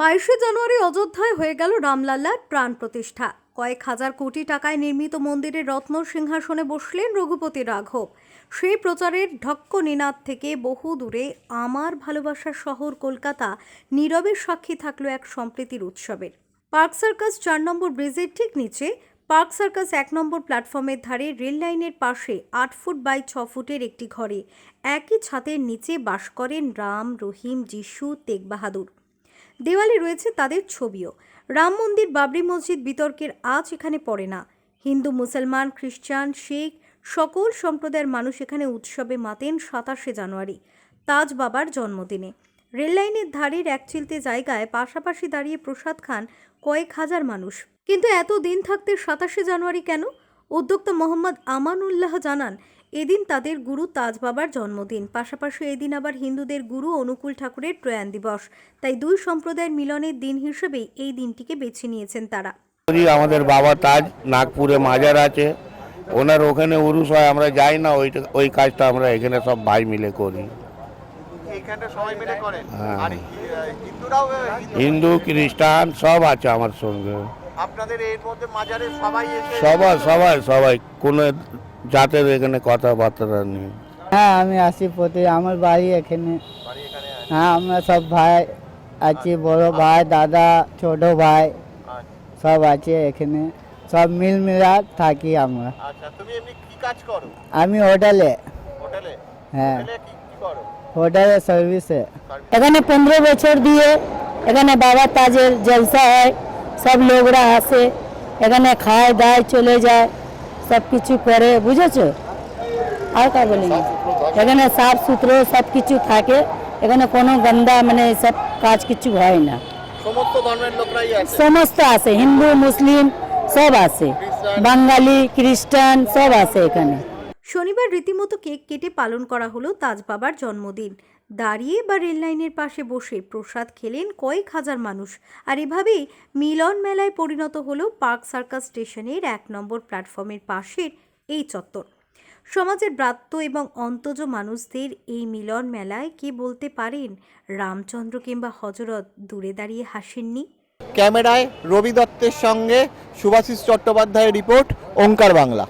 বাইশে জানুয়ারি অযোধ্যায় হয়ে গেল রামলাল্লার প্রাণ প্রতিষ্ঠা। কয়েক হাজার কোটি টাকায় নির্মিত মন্দিরের রত্ন সিংহাসনে বসলেন রঘুপতি রাঘব। সেই প্রচারের ঢক্ক নিনাদ থেকে বহু দূরে আমার ভালোবাসার শহর কলকাতা নীরবে সাক্ষী থাকল এক সম্প্রীতির উৎসবের। পার্ক সার্কাস চার নম্বর ব্রিজের ঠিক নিচে, পার্ক সার্কাস এক নম্বর প্ল্যাটফর্মের ধারে রেল লাইনের পাশে আট ফুট বাই ছ ফুটের একটি ঘরে। একই ছাদের নিচে বাস করেন রাম, রহিম, যিশু তেগ বাহাদুর দেওয়ালে রয়েছে তাদের ছবিও। রাম মন্দির, বাবরি মসজিদ বিতর্কের আজ এখানে পড়ে না। হিন্দু, মুসলমান, খ্রিস্টান, শিখ সকল সম্প্রদায়ের মানুষ এখানে উৎসবে মাতেন সাতাশে জানুয়ারি, তাজ বাবার জন্মদিনে। রেললাইনের ধারের এক চিলতে জায়গায় পাশাপাশি দাঁড়িয়ে প্রসাদ খান কয়েক হাজার মানুষ। কিন্তু এত দিন থাকতে সাতাশে জানুয়ারি কেন? উদ্যোক্তা মোহাম্মদ আমানুল্লাহ জানান এদিন তাদের গুরু তাজ বাবার জন্মদিন। পাশাপাশি এদিন আবার হিন্দুদের গুরু অনুকূল ঠাকুরের প্রয়াণ দিবস। তাই দুই সম্প্রদায়ের মিলনের দিন হিসেবেই এই দিনটিকে বেছে নিয়েছেন তারা। আমাদের বাবা তাজ নাগপুরে মাজার আছে। ওনার ওখানে উরুস হয় আমরা যাই না ওইটা ওই কাজটা আমরা এখানে সব ভাই মিলে করি। এইখানটা সবাই মিলে করেন? হ্যাঁ। আর হি- হিন্দুরাও আহ, হিন্দু? হিন্দু খ্রিস্টান সব আছে আমার সঙ্গে। আপনাদের এর মধ্যে মাজারে সবাই এসে সবাই সবাই সবাই। কোনো জাতের এখানে কথাবার্তা নেই। হ্যাঁ আমি আসি প্রতি আমার বাড়ি এখানে। বাড়ি এখানে আছে। হ্যাঁ আমরা সব ভাই আছি বড় ভাই দাদা ছোট ভাই। আচ্ছা। সব আছে এখানে। সব মিল মিলা থাকি আমরা। আচ্ছা তুমি এমনি কি কাজ করো? আমি হোটেলে। হোটেলে? হ্যাঁ। হোটেলে কি কি করো? হোটেলে সার্ভিসে। এখানে পনেরো বছর দিয়ে এখানে বাবা তাজের জলসা হয় সব লোকরা আসে এখানে খায় দায় চলে যায় সব কিছু করে বুঝেছ? আর কা বলি এখানে সাফ সুতরো সব কিছু থাকে এখানে কোনো গন্দা মানে সব কাজ কিছু হয় না। সমস্ত আছে হিন্দু মুসলিম সব আছে বাঙালি খ্রিস্টান সব আছে এখানে। শনিবার রীতিমতো কেক কেটে পালন করা হলো তাজ বাবার জন্মদিন। দাঁড়িয়ে বা রেললাইনের পাশে বসে প্রসাদ খেলেন কয়েক হাজার মানুষ। আর এভাবেই মিলন মেলায় পরিণত হলো পার্ক সার্কাস স্টেশনের এক নম্বর প্ল্যাটফর্মের পাশের এই চত্বর। সমাজের ব্রাত্য এবং অন্তজ মানুষদের এই মিলন মেলায় কি বলতে পারেন, রামচন্দ্র কিংবা হজরত দূরে দাঁড়িয়ে হাসেননি? ক্যামেরায় রবি দত্তের সঙ্গে সুভাষিস চট্টোপাধ্যায়ের রিপোর্ট, ওঙ্কার বাংলা।